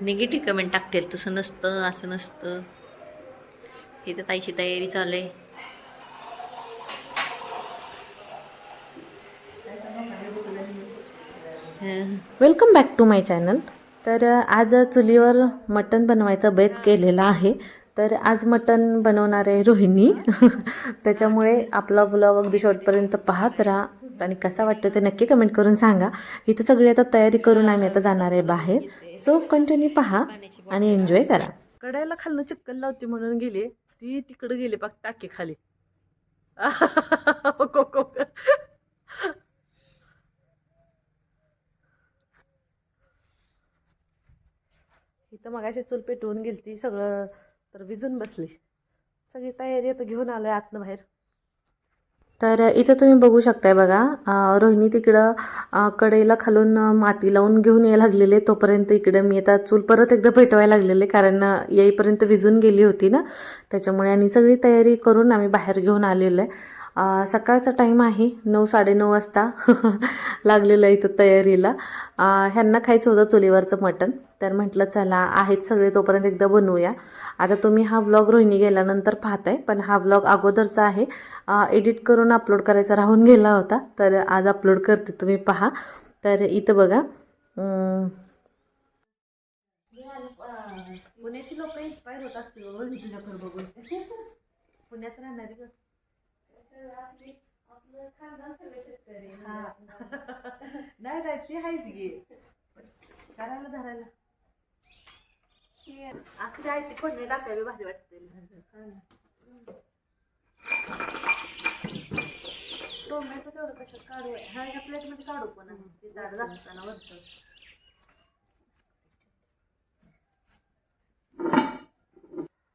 Negative comment टाकतील. तसं नसतं असं नसतं. इथं ताईची तयारी चालू आहे. Welcome back to my channel तर आज चुलीवर मटण बनवायचा बेत केलेला आहे. तर आज मटण बनवणार आहे रोहिणी. त्याच्यामुळे आपला ब्लॉग अगदी शॉर्टपर्यंत पाहत राहा. आणि कसा वाटतं ते नक्की कमेंट करून सांगा. इथं सगळी आता तयारी करून आम्ही आता जाणार आहे बाहेर. सो कंटिन्यू पहा आणि एन्जॉय करा. कडायला खालनं चिक्कल लावते म्हणून गेली. ती तिकडे गेली बघ टाकी खाली. इथं मगाशी चूल पेटवून गेली ती सगळं तर विजून बसली. सगळी तयारी आता घेऊन आलोय आतनं बाहेर. तर इथं तुम्ही बघू शकताय बघा रोहिणी तिकडं कडेला कढईला खालून माती लावून घेऊन यायला लागलेले तोपर्यंत इकडं मी आता चूल परत एकदा पेटवायला लागलेले कारण येईपर्यंत विजून गेली होती ना. त्याच्यामुळे आणि सगळी तयारी करून आम्ही बाहेर घेऊन आलेलो आहे. सकाळचा टाईम आहे. नऊ साडेनऊ वाजता लागलेलं आहे इथं तयारीला. ह्यांना खायचं होतं चुलीवरचं मटण. तर म्हटलं चला आहेत सगळे तोपर्यंत एकदा बनवूया. आता तुम्ही हा व्लॉग रोहिणी गेल्यानंतर पाहताय पण हा व्लॉग अगोदरचा आहे. एडिट करून अपलोड करायचा राहून गेला होता तर आज अपलोड करते तुम्ही पहा. तर इथं बघा पुण्याची लोक इन्स्पायर होत असतील बघून तुझ्याकडे बघून. पुण्यात राहणारी ग. हा. नाही नाही ती आहेच गे करायला धरायला असं काय ते कोणी टाकायला भारी वाटते टोमॅटो तेवढं कशात काढू ह्या ह्या प्लेटमध्ये काढू पण आम्ही. ते जाड लागताना वरचं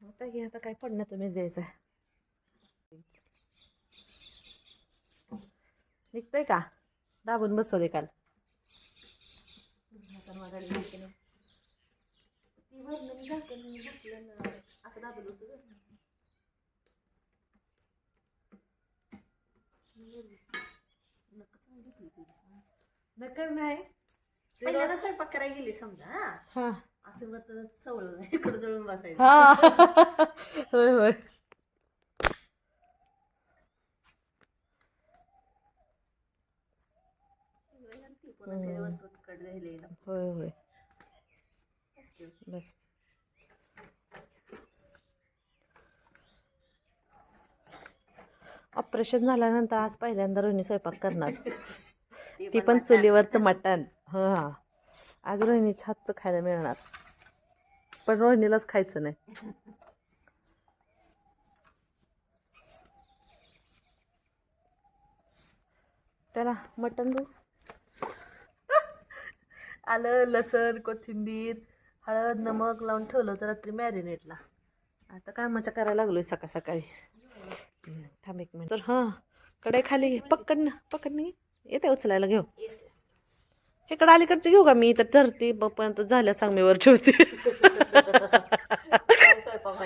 आता हे आता काय पडणं तुम्हीच द्यायचं आहे निघतंय का? दाबून बसवले काल. असं दाबून. नकर नाही पहिल्यांदा स्वयंपाक करायला गेली समजा असं मग सवळ इकडं जळून बसायचं. होय होय ती पुन्हा त्याच्यावर सुटकट राहिलेलं. होय होय. बस. ऑपरेशन झाल्यानंतर आज पहिल्यांदा रोहिणी स्वयंपाक करणार. ती पण चुलीवरचं मटण. हां आज रोहिणीच्या हातचं खायला मिळणार. पण रोहिणीलाच खायचं नाही. त्याला मटण देऊ आलं लसण कोथिंबीर हळद नमक लावून ठेवलं होतं रात्री मॅरिनेटला आता काय मजा करायला लागलोय सकाळ सकाळी. थांब एक मिनिट तर हां कढई खाली घे. पक्कड येते उचलायला घेऊ. हे कडं अलीकडचं घेऊ का मी? तर धरते पण तो झाल्या सांग मी वर ठेवते स्वयंपाक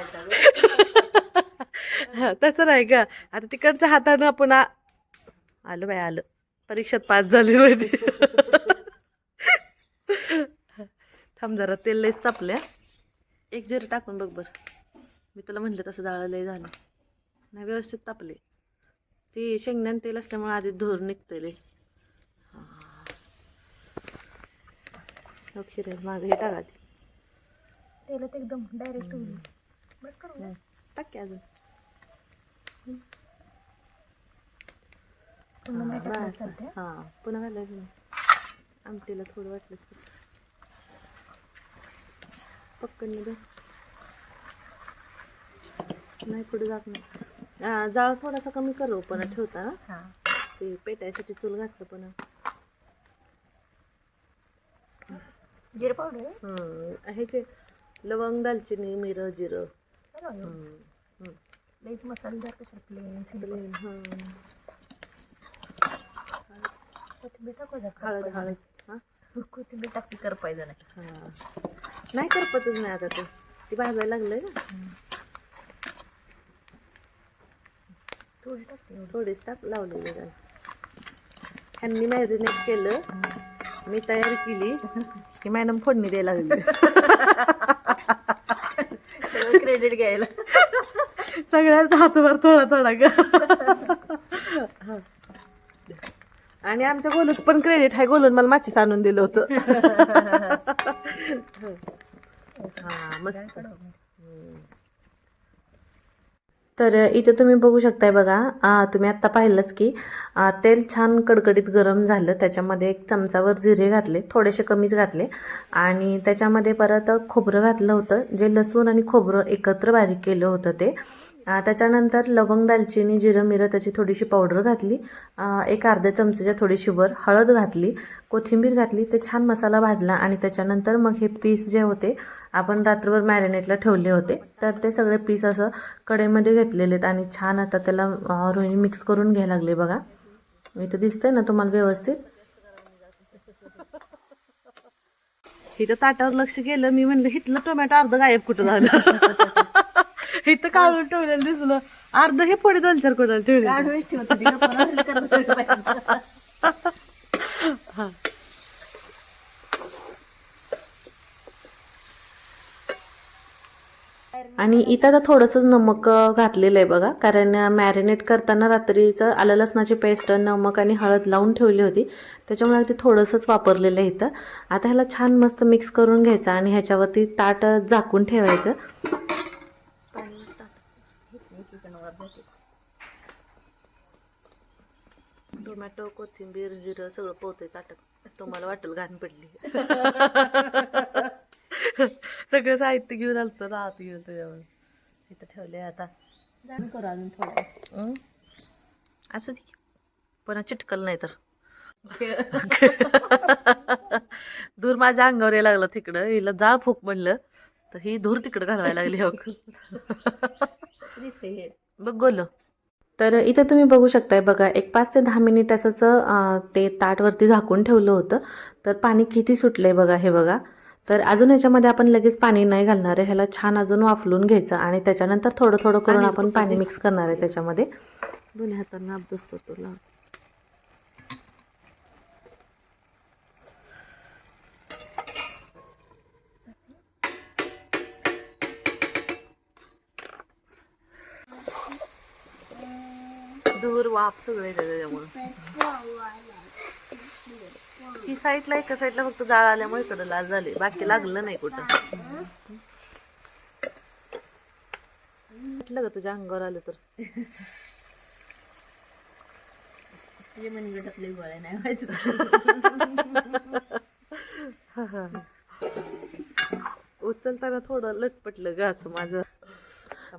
तसं नाही का आता तिकडच्या हातानं आपण आ- आलं बाय आलं. परीक्षेत पास झाली पाहिजे थांब जरा तेल लयच तापल्या. एक जिरं टाकून बघ बरं. मी तुला म्हटलं तसं जाळं लय झालं. नाही व्यवस्थित तापले ते शेंगण्यान तेल असल्यामुळे आधी धूर निघतंय लय. खिरे मागे हे टाका ते. तेलात एकदम डायरेक्ट होईल. बस करू. टाक अजून. हां पुन्हा घालायचं. आमटीला थोडं वाटलंच तर. पक्कन द्या नाही पुढे जात नाही. जाळ थोडासा कमी करू पण ठेवता. ना हां. ते पेटायसाठी चूल घातलं पण. जिरे पावडर? हं, ह्याचे लवंग दालचिनी मिरं जिरं. हं, हं. लईच मसालेदार कशाला प्लेन प्लेन, हं. कोथिंबीर टाकू हळद हळद. हां? कोथिंबीर टाकली कर पाहिजे नाही हां. नाही करपतच नाही आता ते. ती भाजायला लागलंय ना. थोडी टाक लावलेली ह्यांनी मॅरिनेट केलं. मी तयार केली. की मॅडम फोडणी द्यायला लागली. क्रेडिट घ्यायला. सगळ्यांचा हातभर थोडा थोडा ग. आणि आमच्या गोलूच पण क्रेडिट आहे. गोलून मला माचीस आणून दिलं होतं. हा मस्त. तर इथे तुम्ही बघू शकताय बघा आ, तुम्ही आत्ता पाहिलंच की आ, तेल छान कडकडीत गरम झालं त्याच्यामध्ये एक चमचावर जिरे घातले थोडेसे कमीच घातले. आणि त्याच्यामध्ये परत खोबरं घातलं होतं जे लसूण आणि खोबरं एकत्र बारीक केलं होतं ते. त्याच्यानंतर लवंग दालचिनी जिरं मिरं त्याची थोडीशी पावडर घातली. एक अर्ध्या चमच्याच्या थोडीशी वर हळद घातली. कोथिंबीर घातली ते छान मसाला भाजला आणि त्याच्यानंतर मग हे पीस जे होते आपण रात्रभर मॅरिनेटला ठेवले होते. तर ते सगळे पीस असं कडेमध्ये घेतलेले आहेत आणि छान आता त्याला रोहिणी मिक्स करून घ्यायला लागले बघा. इथं दिसतंय ना तुम्हाला व्यवस्थित? इथं ताटावर लक्ष गेलं मी म्हणलं हिथलं टोमॅटो अर्ध गायब कुठं झालं? इथं काढून ठेवलेलं दिसलं. अर्ध हे पोळी दोन चार कोणाला ठेवले आणि इथं आता थोडंसंच नमक घातलेलं आहे बघा. कारण मॅरिनेट करताना रात्रीचं आलं लसणाची पेस्ट नमक आणि हळद लावून ठेवली होती. त्याच्यामुळे अगदी थोडंसंच वापरलेलं आहे इथं. आता ह्याला छान मस्त मिक्स करून घ्यायचं आणि ह्याच्यावरती ताट झाकून ठेवायचं. टोमॅटो कोथिंबीर जिरं सगळं पोहतंय ताटात. तुम्हाला वाटेल घाण पडली. सगळं साहित्य घेऊन आलतो ना आत घेऊन त्याच्यावर इथं ठेवले आता. करू अजून थोडं? असू दे. पण चिटकल नाही तर. धूर माझ्या अंगावर यायला लागला तिकडं. हिला जाळ फूक म्हणलं तर ही धूर तिकडं घालवायला लागली हो. बघ गोल. तर इथे तुम्ही बघू शकताय बघा एक पाच ते दहा मिनिट असंच ते ताटवरती झाकून ठेवलं होतं. तर पाणी किती सुटलंय बघा हे बघा. तर अजून ह्याच्यामध्ये आपण लगेच पाणी नाही घालणार आहे. ह्याला छान अजून वाफलून घ्यायचं आणि त्याच्यानंतर थोडं थोडं करून आपण पाणी मिक्स करणार आहे त्याच्यामध्ये. दोन्ही हातांना अभ्यास तो लाव धूर वाफ सगळे त्याच्यामुळे ती साईडला एका साईडला फक्त जाळ आल्यामुळे इकडं लाल झाले. बाकी लागलं नाही कुठं. म्हटलं का तुझ्या अंगावर आलं तर? गोळ्या नाही व्हायचं. उचलताना थोडं लटपटलं ग असं माझं.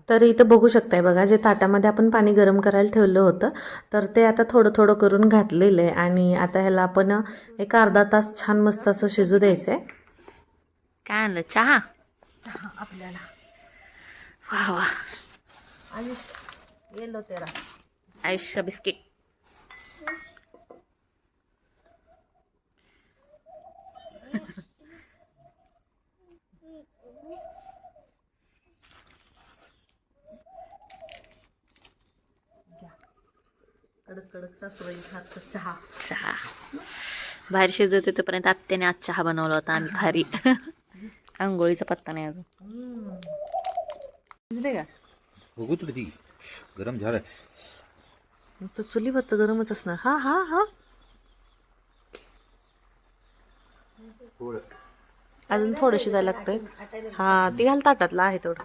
तर इथं बघू शकताय बघा जे ताटामध्ये आपण पाणी गरम करायला ठेवलं होतं तर ते आता थोडं थोडं करून घातलेलं आहे आणि आता ह्याला आपण एक अर्धा तास छान मस्त असं शिजू द्यायचं आहे काय आणलं? चहा? आपल्याला. वा वा. येलो तेरा. आयुष्य बिस्किट. कडक कडक सासूबाई हातचा चहा. चहा. बाहेर शिजत तोपर्यंत आत्याने आज चहा बनवला होता आम्ही खारी. आंघोळीचा पत्ता नाही अजून. का बघू तुला ती. गरम झालं तर चुलीवरचं गरमच असणार. हा हा हा. अजून थोडं शिजायला लागतंय. हा ती घाल ताटातला आहे थोडं.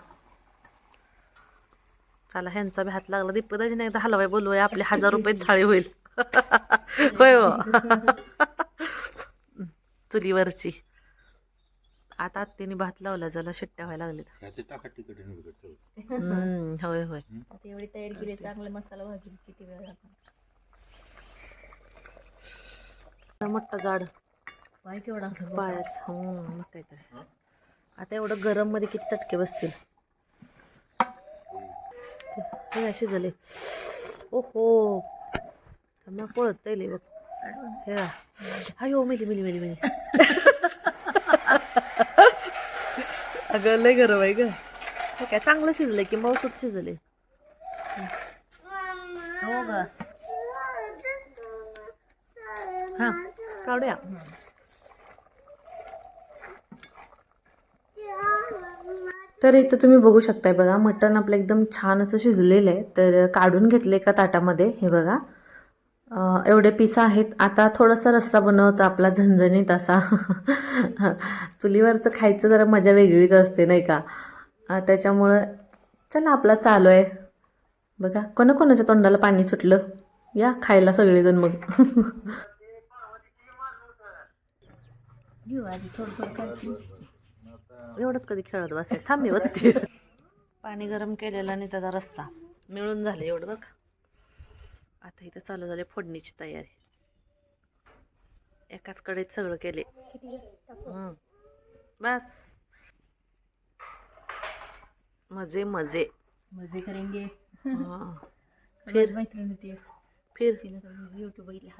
चला ह्यांचा बी हात लागला. दीपदाजीने एकदा हलवाय बोलवाय आपले हजार रुपये थाळी होईल. होय हो चुलीवरची. आता आत्तीने भात लावला ज्याला शिट्ट्या व्हायला. हम्म, होय होय. आता एवढी तयारी केली चांगले मसाला भाजून किती वेळ मोठा जाड. पाय केवढा पायाच हो मग काहीतरी. आता एवढं गरममध्ये किती चटके बसतील? हे असे झाले. ओहो. मग पळत त्याले बघ. हे बघ. अयो मिली मिली मिली मिली. अगं लय गरम आहे ग. काय चांगलं शिजलंय की मौसत शिजले हो ग. हा काढूया. तर इथं तुम्ही बघू शकताय बघा मटण आपलं एकदम छान असं शिजलेलं आहे. तर काढून घेतले एका ताटामध्ये हे बघा. एवढे पीस आहेत. आता थोडासा रस्सा बनवतो आपला झणझणीत असा. चुलीवरचं खायचं जरा मजा वेगळीच असते नाही का? त्याच्यामुळं चला आपला चालू आहे. बघा कोणाकोणाच्या तोंडाला पाणी सुटलं? या खायला सगळेजण मग. थोडं थोडं एवढंच कधी खेळत बसाय थांब मी बघते. पाणी गरम केलेलं आणि त्याचा रस्ता. मिळून झाले एवढं बघ. आता इथं चालू झाले फोडणीची तयारी. एकाच कडेत सगळं केले. बस. मजे मजे. मजे करेंगे. हा. फिर. मैत्रीण फिर. तिला यूट्यूब बघितले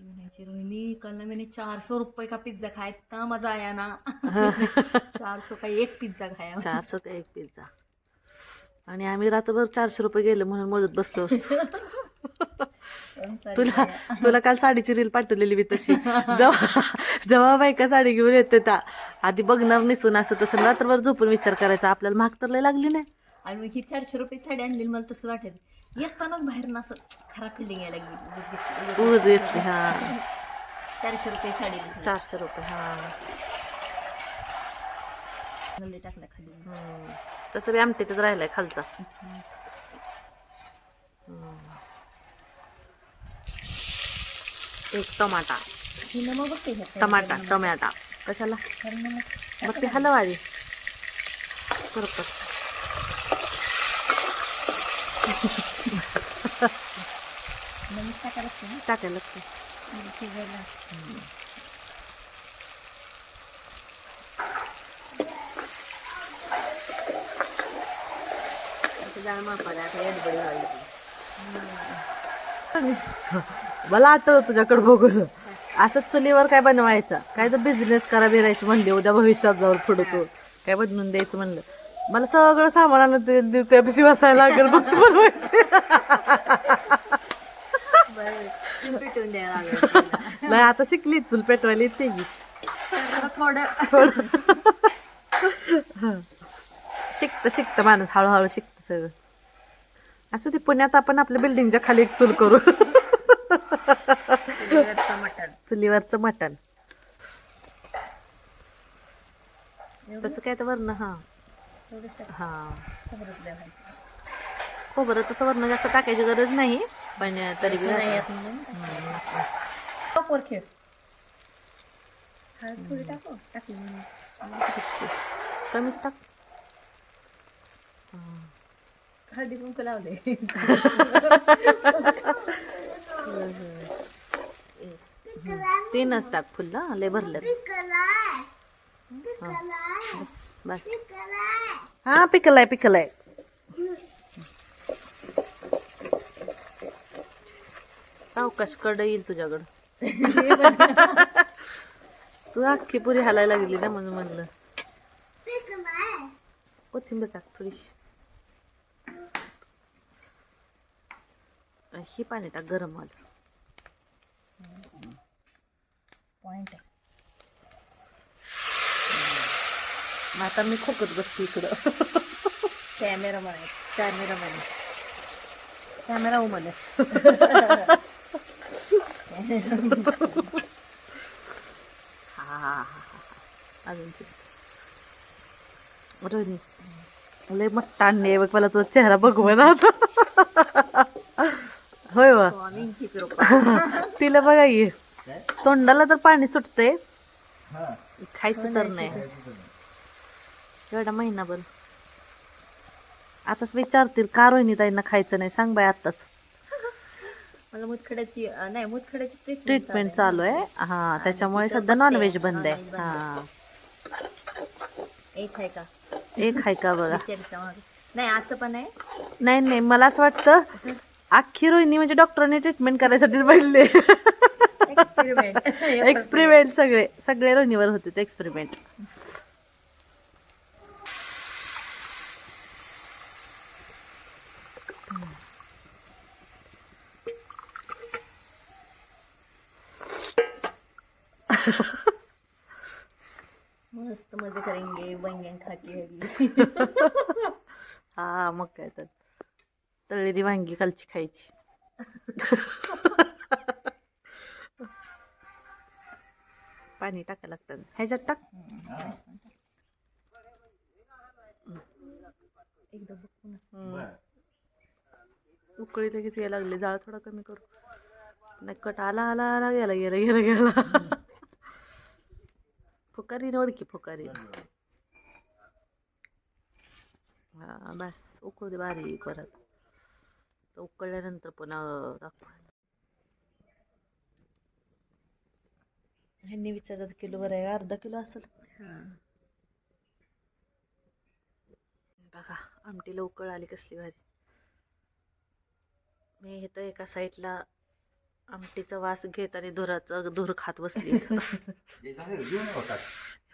ती म्हणायची रोहिणी कल मैंने चार सौ रुपये का पिज्जा खाया? इतना मजा आया ना. चार सौ का एक पिज्जा खाया. चारशे ते एक पिझ्झा आणि आम्ही रात्रभर चारशे रुपये गेले म्हणून मोजत बसलो असतो. तुला तुला काल साडीची रील पाठवलेली मी तशी. जेव्हा जेव्हा बायका साडी घेऊन येते त्या आधी बघणार नसून असं तसं. रात्रभर झोपून विचार करायचा आपल्याला महाग तर लय लागली नाही. आणि मग ही चारशे रुपये साडी आणली मला तसं वाटत येतानाच बाहेर असं खराब फिलिंग यायला हा. चारशे रुपये साडी चारशे रुपये हा. नल्ले टाकल्या खाली. हम्म. तसं बी आमटीतच राहिलाय खालचा. हम्म. एक टमाटा. ही नमक बघते ह्यात. टमाटा टमॅटा. कशाला? कारण नमक मग ते करतो नमक टाकायला लागते ना? टाकायला लागते. म्हणजे शिजायला. मला आठवलं तुझ्याकडे बघून. असं चुलीवर काय बनवायचं? काय तर बिझनेस करा बिरायची म्हणले उद्या भविष्यात जाऊन पुढं तू. काय बनवून द्यायचं म्हणलं. मला सगळं सामान आणून ते- ते- त्यापाशी बसायला लागेल फक्त बनवायचे. पेटवून द्यायला लागेल नाही आता शिकली चूल पेटवायला येते की. थोडं. शिकतं शिकतं माणूस हळूहळू शिकतं सगळं. असं ते पुण्यात आपण आपल्या बिल्डिंगच्या खाली एक चूल करू. मटण. चुलीवरचं मटण. तसं काय तर वरण हा. हा. खोबरं तसं वरण जास्त टाकायची गरज नाही. पण तरी बी नाही यात म्हणून टॉपवर खेळ हळद थोडी टाकू टाकली म्हणून. कमीच टाक हळदी कुंकू लावले तीनच टाक फुल हा लय भरलं बस बस हा पिकलाय पिकलाय सावकाश कड येईल तुझ्याकडं? तू अख्खी पुरी हालायला लागली ना म्हणून म्हणलं. कोथिंबीर टाक थोडीशी. ही पाणी टाक गरम आलं पॉइंट आहे. आता मी खोकत बसते इकडं. कॅमेरा म्हणायचं कॅमेरा मध्ये. कॅमेरा उमध्ये हा हा हा अजून लय मट्टा आणले बघ मला तुझा चेहरा बघू ना आता होय वा तिला बघा ये तोंडाला तर पाणी सुटते खायचं तर नाही एवढा महिनाभर. आताच विचारतील का रोहिणी ताईंना खायचं नाही? सांग बाय आत्ताच. मला मुतखड्याची नाही मुतखड्याची ट्रीटमेंट चालू आहे. हा त्याच्यामुळे सध्या नॉनव्हेज बंद आहे. हा एक आहे का? एक आहे का बघा? नाही असं पण आहे? नाही नाही मला असं वाटतं अख्खी रोहिणी म्हणजे डॉक्टरांनी ट्रीटमेंट करायसाठीच पडले एक्सपेरिमेंट एक्सपेरिमेंट सगळे सगळे रोहिणीवर होते ते एक्सपेरिमेंट मस्त मजे करेंगे बैंगन खा के अभी हा मग काय तर. तळलेली वांगी कालची खायची. पाणी टाकायला लागतं. ह्याच्यात टाक. एकदा बघू ना. उकळी लगेच यायला लागली. जाळ थोडा कमी करू. नाही कट आला आला आला गेला गेला गेला गेला. फुकारी ओळखी फुकारी बस. उकळू दे बारीक परत. तर उकळल्यानंतर पुन्हा दाखवा ह्यांनी विचारतात किलो बरं आहे अर्धा किलो असेल. बघा आमटीला उकळ आली कसली भारी. मी इथं एका साईडला आमटीचा वास घेत आणि धुराचं धूर खात बसली.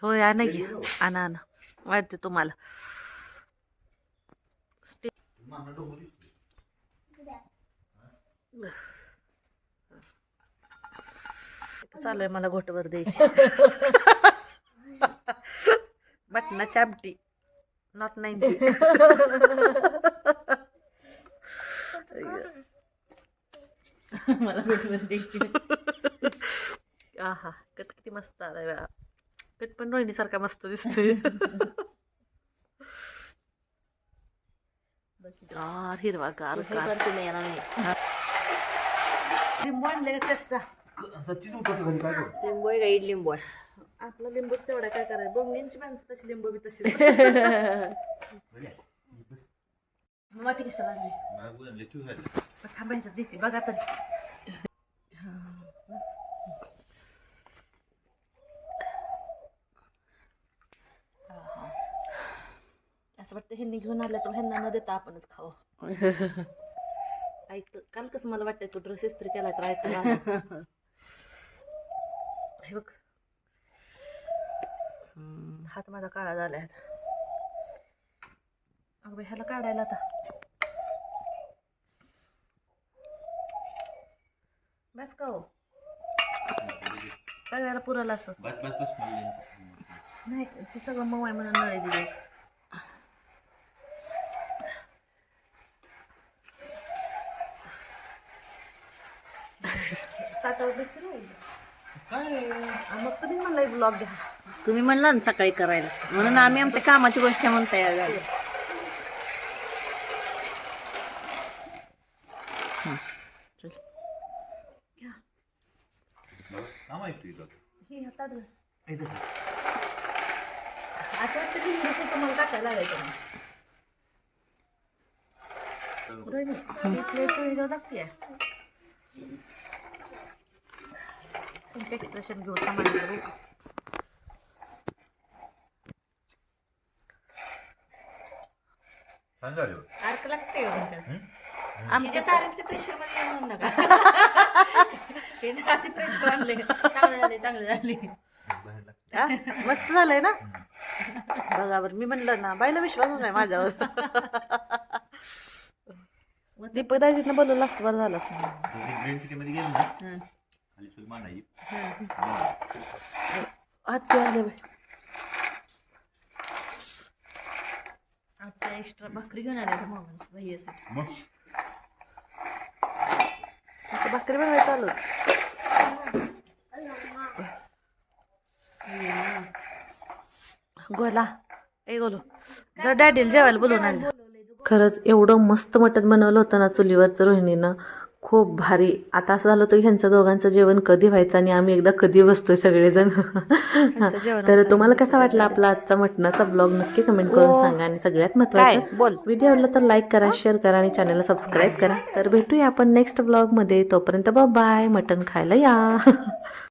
होय आणा की. आणा आणा. वाटते तुम्हाला. स्टे- चालू आहे मला घोटभर द्यायची. मटणाची आमटी. नॉट नाईन्टी मला भेटून द्यायची. आहा कट किती मस्त आलाय कट पण रोहिणीसारखा मस्त दिसतोय. गार हिरवा गार गार. लिंबू आणले का चेष्टा लिंबू आहे का इडली लिंबू आहे? आपला लिंबूच तेवढा काय करायचं? बोंगींची माणसं तशी लिंबू बी तशी. वाटी कशाला थांबायचं देते बघा तरी असं वाटतं ह्यांनी घेऊन आल्या तर ह्यांना न देता आपणच खावं. ऐक काल कसं मला वाटतंय तो ड्रेस इस्त्री केला तर ऐकतो हे बघ. हम्म, हात माझा काळा झालाय आता. अगं बाई, ह्याला काढायला आता. बस का हो? सगळ्याला पुराला असं. बस बस बस. मला नाही ते सगळं मवाय म्हणून नळे दिले ताटावर भेटते ना काय मग कधी मला ब्लॉग घ्या तुम्ही म्हणला ना सकाळी करायला म्हणून आम्ही आमच्या कामाची गोष्ट म्हणून तयार झालो काम ऐकतो इथं हे हातात धर. असं वाटतं की दुसरं तुम्हाला टाकायला लागायचं नाही. रोहिणी, ही प्लेट रोहिणीला दाखवूया. तुमचं एक्सप्रेशन घेऊ सामान छान झाले बघ. अर्क लागते त्यात? आमच्या तारीफच्या प्रेशरमध्ये येऊ नका. ते असे प्रेशर आणले. चांगले झाले चांगले झाले बाहेर लाग. आ, मस्त झालंय ना? बघा बरं मी म्हणलं ना बाईला विश्वासच आहे माझ्यावर. दीपक दाजीतनं बोलवलं असतं बरं झालं असतं. दोघी ग्रीन सिटी मध्ये गेलो ना खाली चूल मांडायची. आत्या आल्या बाई. आता एक्स्ट्रा भाकरी घेऊन आले मामा भैयासाठी? मग? आता भाकरी बनवायला चालू गोला. ए गोलू. जर डॅडीला जेवायला बोलून आण. जा. खरंच एवढं मस्त मटण बनवलं होतं ना चुलीवरचं रोहिणीनं. खूप भारी. आता असं झालं होतं की ह्यांचं दोघांचं जेवण कधी व्हायचं आणि आम्ही एकदा कधी बसतोय सगळेजण. हा, तर तुम्हाला कसा वाटला आपला आजचा मटणाचा ब्लॉग नक्की कमेंट करून सांगा आणि सगळ्यात महत्त्वाचं बोल. व्हिडिओ आवडला तर लाईक करा शेअर करा आणि चॅनलला सबस्क्राईब करा. तर भेटूया आपण नेक्स्ट ब्लॉगमध्ये तोपर्यंत बाय मटण खायला या.